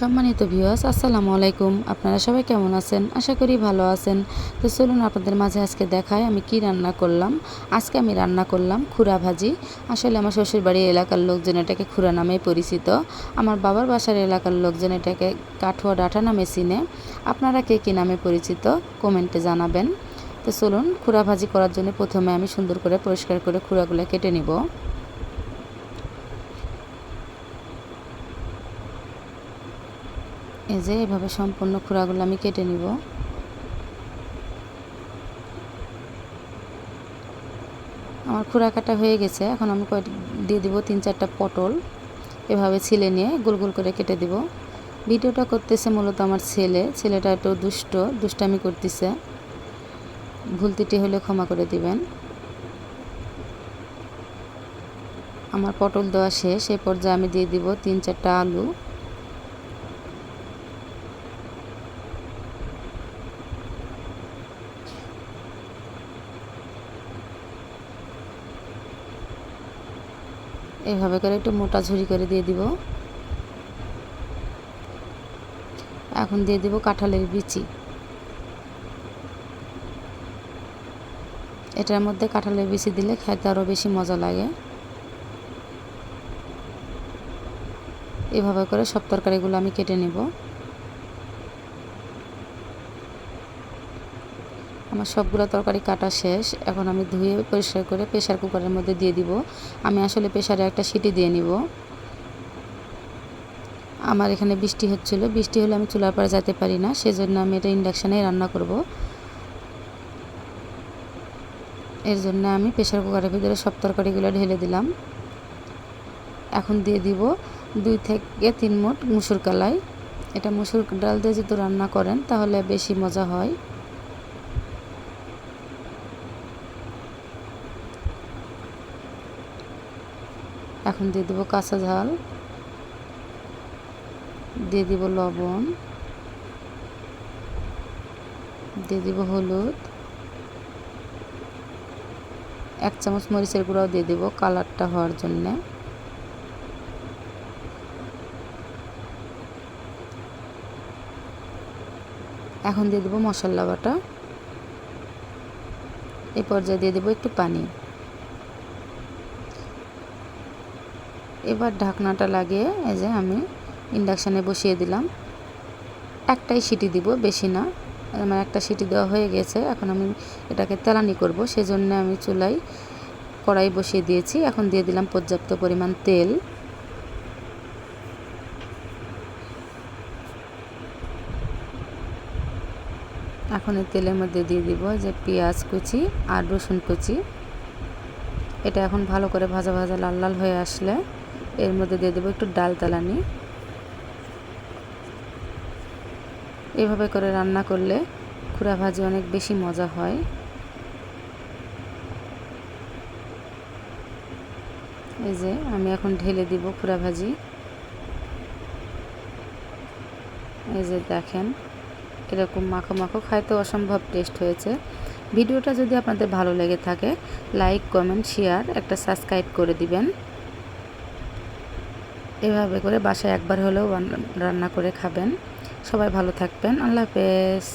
সম্মানিত ভিউয়ার্স আসসালামু আলাইকুম। আপনারা সবাই কেমন আছেন? আশা করি ভালো আছেন। তো চলুন আপনাদের মাঝে আজকে দেখায় আমি কি রান্না করলাম। আজকে আমি রান্না করলাম খুরা ভাজি। আসলে আমার শ্বশুর বাড়ির এলাকার লোকজন এটাকে খুরা নামেই পরিচিত। আমার বাবার বাসার এলাকার লোকজন এটাকে কাঠুয়া ডাঁটা নামে চিনে। আপনারা কে কী নামে পরিচিত কমেন্টে জানাবেন। তো চলুন খুরা ভাজি করার জন্য প্রথমে আমি সুন্দর করে পরিষ্কার করে খুরাগুলো কেটে নিব। এই যে এভাবে সম্পূর্ণ খুঁড়াগুলো আমি কেটে নিব। আমার খুঁড়া কাটা হয়ে গেছে, এখন আমি দিয়ে দিব তিন চারটা পটল। এভাবে ছিলে নিয়ে গোল গোল করে কেটে দিব। ভিডিওটা করতেছে মূলত আমার ছেলে। ছেলেটা একটু দুষ্ট, দুষ্টামি করতেছে। ভুল ত্রুটি হলে ক্ষমা করে দিবেন। আমার পটল দেওয়া শেষ। এ পর্যায়ে আমি দিয়ে দিব তিন চারটা আলু। এইভাবে করে একটু মোটা ঝুরি করে দিয়ে দিব। এখন দিয়ে দিব কাঁঠালের বিচি। এটার মধ্যে কাঁঠালের বিচি দিলে খাইতে আরও বেশি মজা লাগে। এভাবে করে সব তরকারিগুলো আমি কেটে নেব। আমার সবগুলো তরকারি কাটা শেষ। এখন আমি ধুয়ে পরিষ্কার করে প্রেশার কুকারের মধ্যে দিয়ে দিব। আমি আসলে প্রেশারে একটা সিটি দিয়ে নিব। আমার এখানে বৃষ্টি হচ্ছিল। বৃষ্টি হলে আমি চুলার পরে যেতে পারি না, সেজন্য আমি এটা ইন্ডাকশানেই রান্না করব। এর জন্য আমি প্রেশার কুকারের ভিতরে সব তরকারিগুলো ঢেলে দিলাম। এখন দিয়ে দিব দুই থেকে তিন মোট মুসুর কালাই। এটা মুসুর ডাল দিয়ে যদি রান্না করেন, তাহলে বেশি মজা হয়। এখন দিয়ে দেবো কাঁচা ঝাল। দিয়ে দিব লবণ। দিয়ে দিব হলুদ। এক চামচ মরিচের গুঁড়াও দিয়ে দেব কালারটা হওয়ার জন্যে। এখন দিয়ে দেবো মশলা বাটা। এ পর্যায়ে দিয়ে দেবো একটু পানি। এবার ঢাকনাটা লাগিয়ে এই যে আমি ইন্ডাকশানে বসিয়ে দিলাম। একটাই সিটি দিব, বেশি না। আমার একটা সিটি দেওয়া হয়ে গেছে। এখন আমি এটাকে তেলানি করব। সেজন্য আমি চুলাই কড়াই বসিয়ে দিয়েছি। এখন দিয়ে দিলাম পর্যাপ্ত পরিমাণ তেল। এখন এই তেলের মধ্যে দিয়ে দিব যে পেঁয়াজ কুচি আর রসুন কুচি। এটা এখন ভালো করে ভাজা ভাজা লাল লাল হয়ে আসলে এর মধ্যে দিয়ে দেবো একটু ডাল তালানি এভাবে করে রান্না করলে খুরা ভাজি অনেক বেশি মজা হয়। এই যে আমি এখন ঢেলে দিব খুরা ভাজি। এই যে দেখেন, এরকম মাখো মাখো খাইতে অসম্ভব টেস্ট হয়েছে। ভিডিওটা যদি আপনাদের ভালো লেগে থাকে, লাইক, কমেন্ট, শেয়ার, একটা সাবস্ক্রাইব করে দিবেন। এভাবে করে বাসায় একবার হলেও রান্না করে খাবেন। সবাই ভালো থাকবেন। আল্লাহ হাফেজ।